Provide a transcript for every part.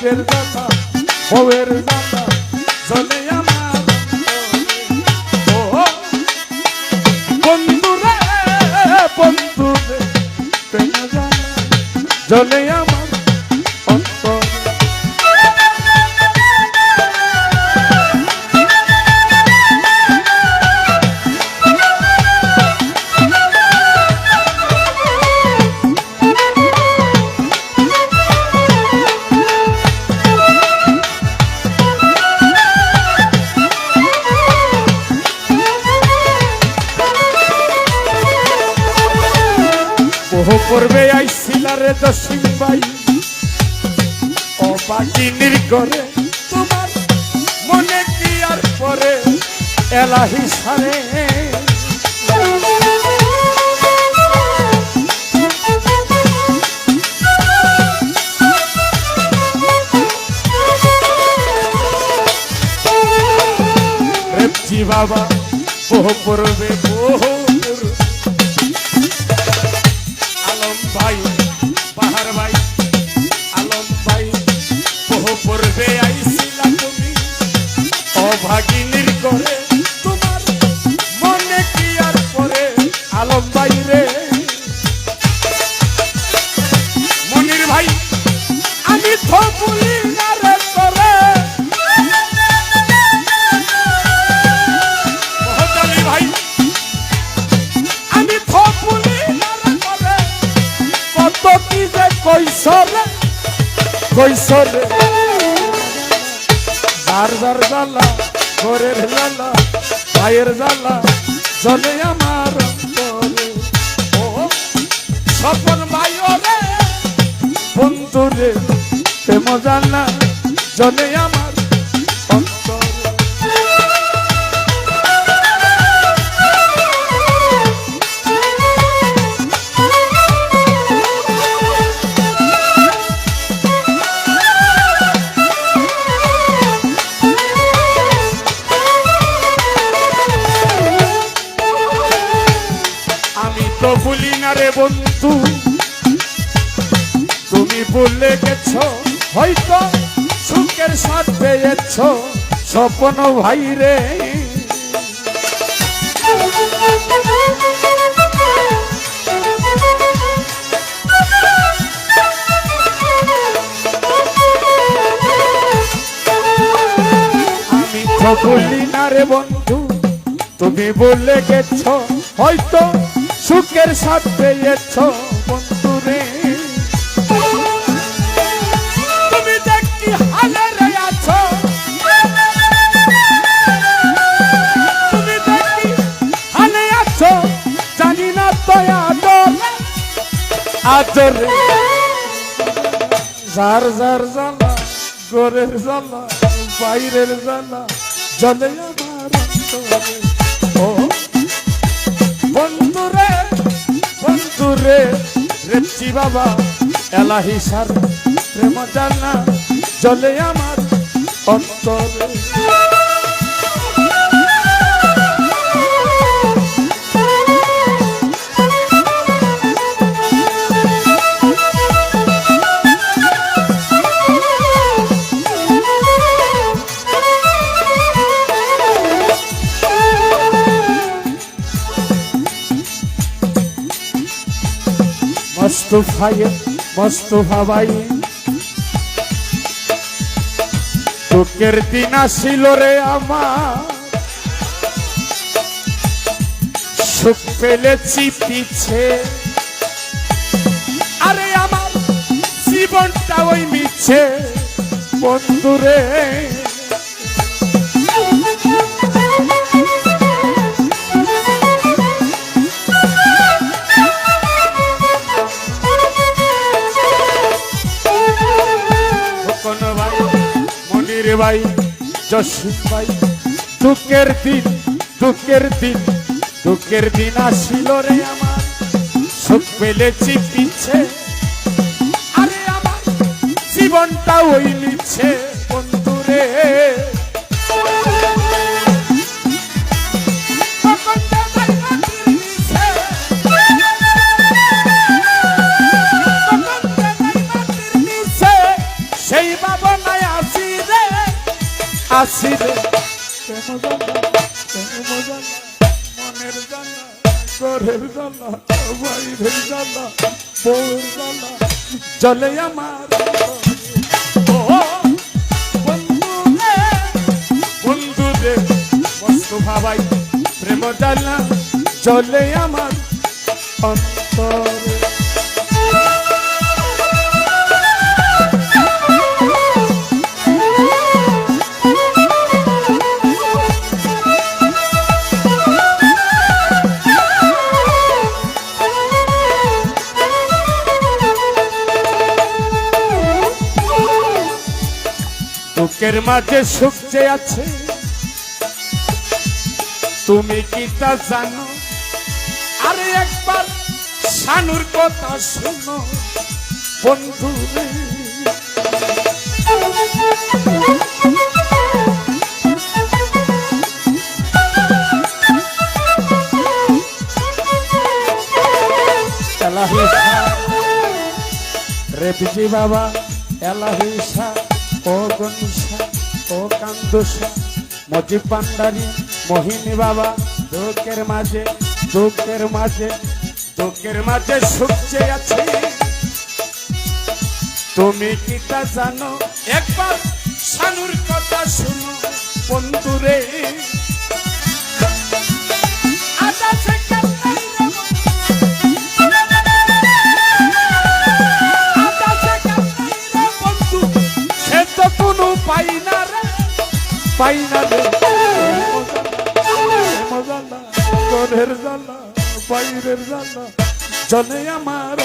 বাইরের জ্বালা বউয়ের জ্বালা চলে ওহ করবে আইসিলারে দশিম বাই অবাকিনীর করে তোমার মনে কি আর পরে? এলাহি সারে। বাবা ওহ করবে ওহ অভাগিনীর করে। তোমার মনে কি আর পরে আলম ভাই রে। মনির ভাই, আমি যে কৈশোরে কৈশোরে যার যার ঘরের জ্বালা ভাইয়ের জ্বালা চলে আমার স্বপন ভাই রে বন্ধু রে প্রেম জানা চলে আমার না রে বন্ধু? তুমি ভুলে গেছ, হয়তো সুখের সাথ পেয়েছ, স্বপ্ন ভাই রে। আমি তো ভুলি না রে বন্ধু, তুমি বলে গেছ, হয়তো সুখের সাথ পেয়েছ বন্ধু রে তুমি দেখি হালে আছো। তুমি দেখি হালে আছো, জানি না তো আদর যার যার জ্বালা, গোরের জ্বালা, বাইরের জলে আমার ও বন্ধুরে বন্ধুরে রেপচি বাবা এলাহি সার প্রেম জানা জলে আমার অন্তরে। মস্তফাই মস্তফা ভাই তোকের দিন আসিল রে আমার সুখ পেলেছি পিছে আরে আমার জীবনটা ওই মিছে বন্ধুরে জসিম ভাই দুঃখের দিন দুঃখের দিন দুঃখের দিন আসিল রে আমার। সুখ পেলেছি পিছে আরে আমার জীবনটা ওই নিচ্ছে বন্ধুরে। জানা মনের জানা ঘরের জানা বাইরের জানা বউর জানা চলে আমার ও বন্ধু রে, বস্তু ভাবাই প্রেম জানা চলে আমার অন্তরে বুকের মাঝে সুখ আছে, তুমি কি তা জানো? আরে একবার সানুর কথা শুনো, বন্ধু রেপজি বাবা এলাহিসা ও গনিষা ও কান্দোষা মজিব পান্ডারি মোহিনী বাবা, দুঃখের মাঝে দুঃখের মাঝে দুঃখের মাঝে সুখ যে আছে। তুমি কি তা জানো? একবার ঘরের জ্বালা বাইরের জ্বালা চলে আমার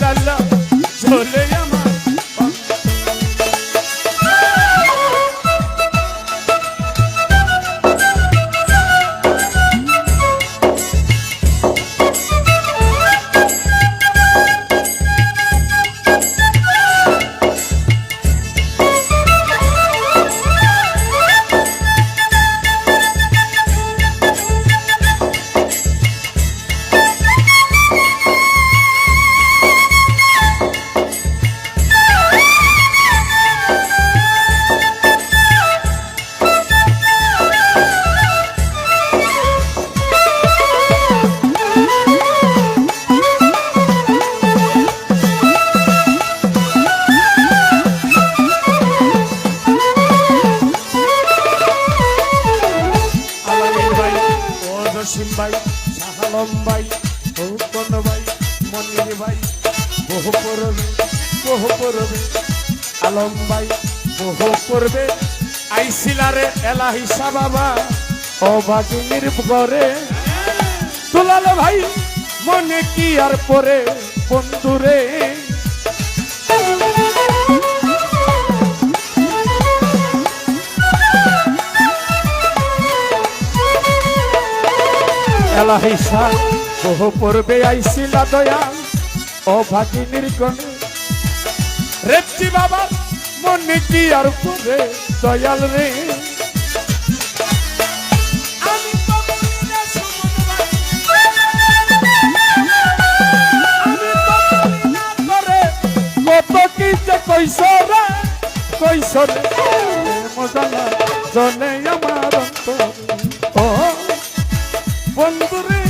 জ্বালা চলে আলম ভাই বহু পড়বে আইসিলারে এলাহিসা বাবা ও বাগিনীর ঘরে। দুলাল ভাই, মনে কি আর পরে বন্ধুরে এলাহিসা বহু পূর্বে আইসিলা দয়াল ও ভাগিনীর গণে রেপটি বাবা। মনে কি আর পরে দয়াল রে। কত কি যে কইস রে কইস মজা জনে আমার ও বন্ধুরে